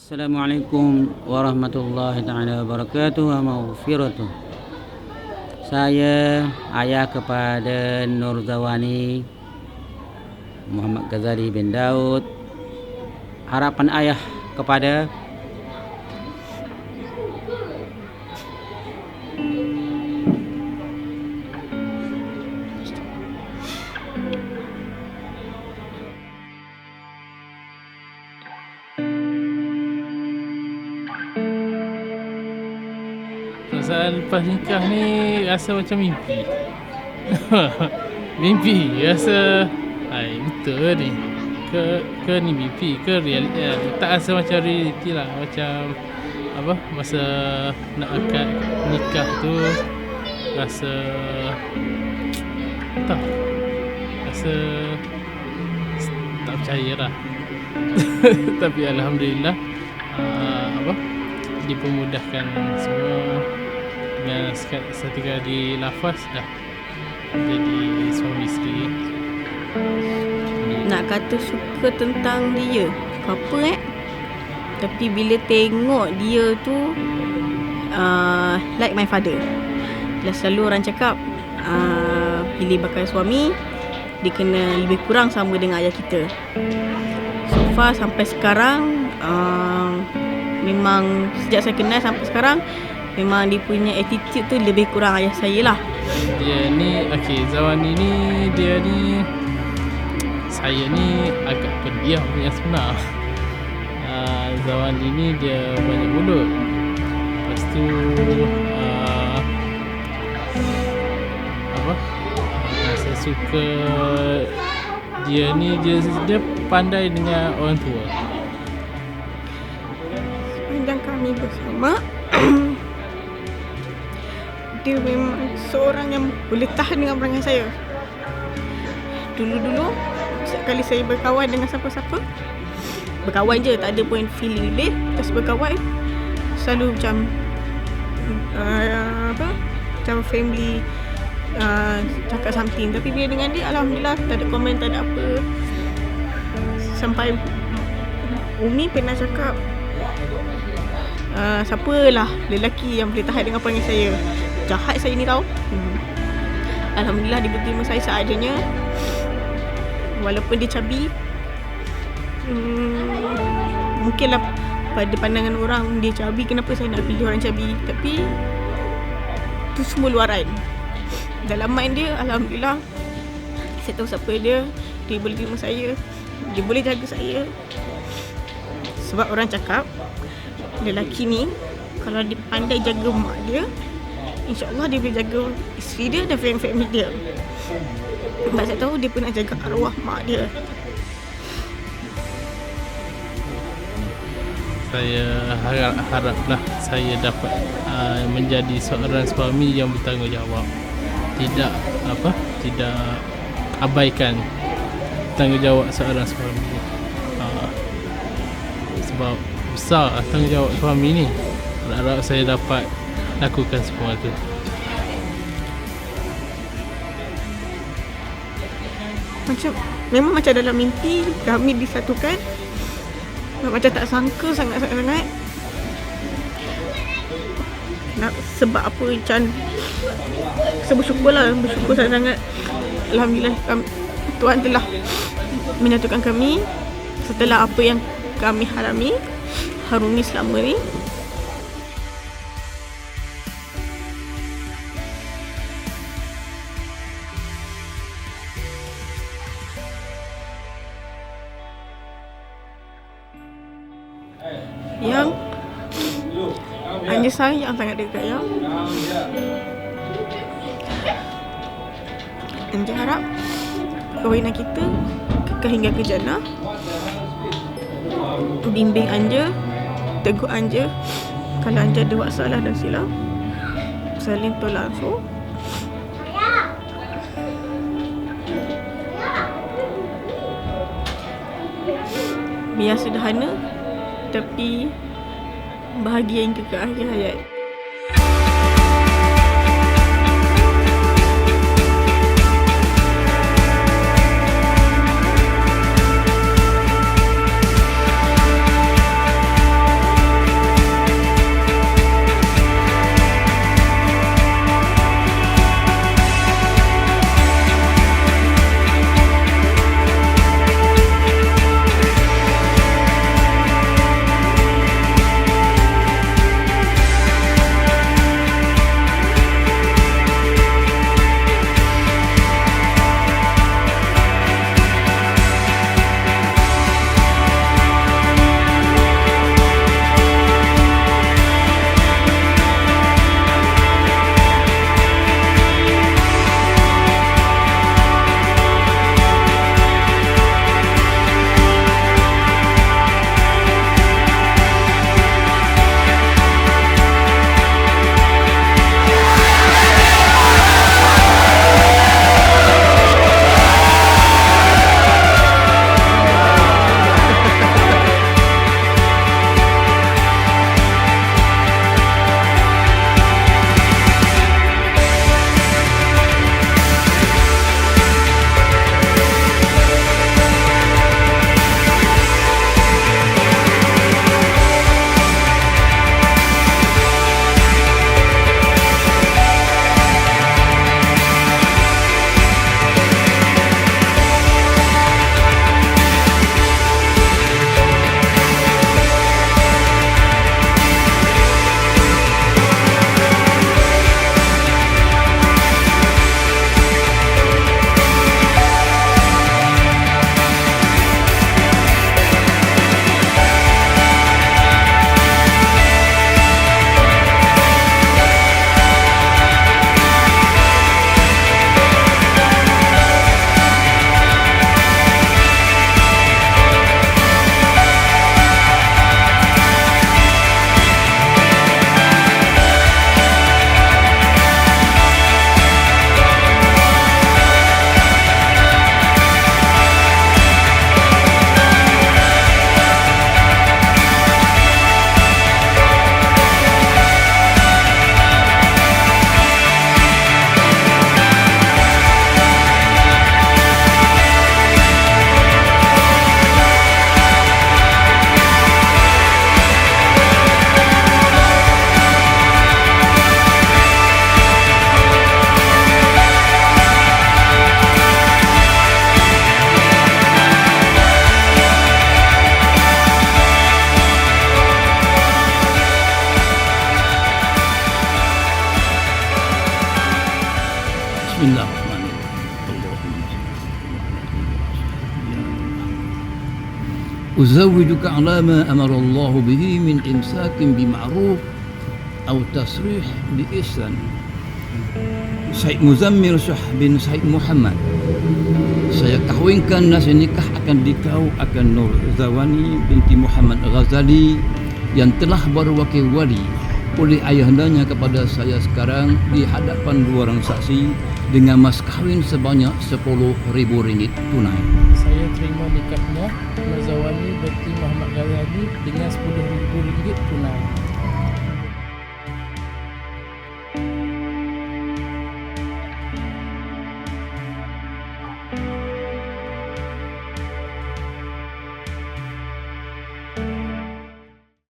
Assalamualaikum warahmatullahi taala wabarakatuh wa maghfiratuh. Saya ayah kepada Nur Zawani Muhammad Ghazali bin Daud. Harapan ayah kepada Perasaan lepas nikah ni rasa macam mimpi. mimpi rasa ai betul ni. Ke ke ni mimpi ke realiti eh, tak rasa macam realiti lah macam apa masa nak akad nikah tu rasa tak rasa tak percaya lah tapi alhamdulillah uh, apa dipermudahkan semua sek- seketika di lafaz dah. Jadi suami isteri. Nak kata suka tentang dia? Apa eh? Tapi bila tengok dia tu uh, Like my father. Bila selalu orang cakap uh, Pilih bakal suami Dia kena lebih kurang sama dengan ayah kita. So far sampai sekarang uh, Memang sejak saya kenal sampai sekarang Memang dia punya attitude tu lebih kurang ayah saya lah. Dia ni okey Zawani ni dia ni saya ni agak pendiam yang sebenar. Uh, Zawani ni dia banyak mulut. Lepas tu uh, apa? Uh, saya suka dia ni dia dia pandai dengan orang tua. Sepanjang kami bersama Dia memang seorang yang boleh tahan dengan perangai saya. Dulu-dulu Setiap kali saya berkawan dengan siapa-siapa Berkawan je, tak ada pun feeling lebih Just berkawan Selalu macam uh, Apa Macam family uh, Cakap something. Tapi bila dengan dia Alhamdulillah Tak ada komen, tak ada apa. Sampai Umi pernah cakap uh, siapalah lelaki yang boleh tahan dengan perangai saya. Jahat saya ni tau. Hmm. Alhamdulillah dia berterima saya seadanya. Walaupun dia cabi. Hmm, mungkinlah pada pandangan orang dia cabi kenapa saya nak pilih orang cabi. Tapi tu semua luaran. Dalam mind dia Alhamdulillah saya tahu siapa dia Dia boleh terima saya Dia boleh jaga saya Sebab orang cakap lelaki ni kalau dia pandai jaga mak dia InsyaAllah dia boleh jaga isteri dia dan family dia. Sebab saya tahu dia pernah jaga arwah mak dia. Saya harap haraplah saya dapat uh, menjadi seorang suami yang bertanggungjawab. Tidak apa tidak abaikan tanggungjawab seorang suami. Uh, sebab besar tanggungjawab suami ni harap saya dapat lakukan semua tu. Macam Memang macam dalam mimpi Kami disatukan. Macam tak sangka sangat-sangat nak, Sebab apa Macam Saya bersyukur lah Bersyukur sangat-sangat Alhamdulillah Tuhan telah Menyatukan kami Setelah apa yang kami harami Harungi selama ni Yang Hanya sayang sangat dekat ya. Anja harap Perkahwinan kita Kekal hingga ke jannah. Bimbing Anja Tegur Anja. Kalau Anja ada buat salah dan silap Saling berlangsung Biar sederhana Tapi Bahagia hingga ke akhir hayat أزوجك على ما أمر الله به من إمساك بمعروف أو تصريح بإحسان Syed Muzammil Syah bin Syed Muhammad saya kahwinkan dan saya nikah akan dikau akan Nur Zawani binti Muhammad Ghazali yang telah berwakil wali oleh ayahandanya kepada saya sekarang di hadapan dua orang saksi dengan mas kahwin sebanyak RM10,000 tunai. Saya terima nikahnya Nazawani binti Muhammad Ghazali dengan RM10,000 tunai.